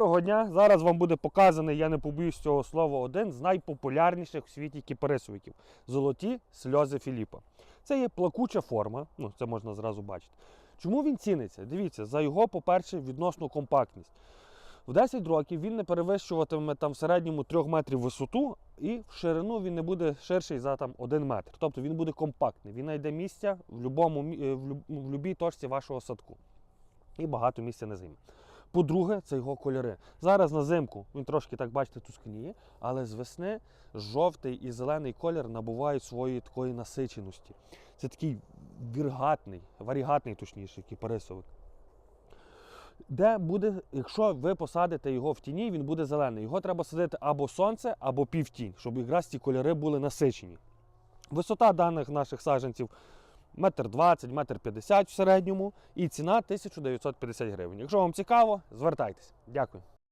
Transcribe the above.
Доброго дня! Зараз вам буде показаний, я не побоюсь цього слова, один з найпопулярніших у світі кіпарисовиків золоті сльози Філіпа. Це є плакуча форма, ну це можна зразу бачити. Чому він ціниться? Дивіться, за його, по-перше, відносну компактність. В 10 років він не перевищуватиме там в середньому 3 метрів висоту, і в ширину він не буде ширший за там 1 метр. Тобто він буде компактний. Він знайде місця в, мі- е, в, люб- в точці вашого садку. І багато місця не займе. По-друге, це його кольори. Зараз на зимку він трошки, так бачите, тускніє, але з весни жовтий і зелений колір набувають своєї такої насиченості. Це такий віргатний, варігатний, точніше, кіпарисовик. Де буде, якщо ви посадите його в тіні, він буде зелений. Його треба садити або сонце, або півтінь, щоб якраз ці кольори були насичені. Висота даних наших саджанців метр 20, метр 50 в середньому, і ціна 1950 гривень. Якщо вам цікаво, звертайтеся. Дякую.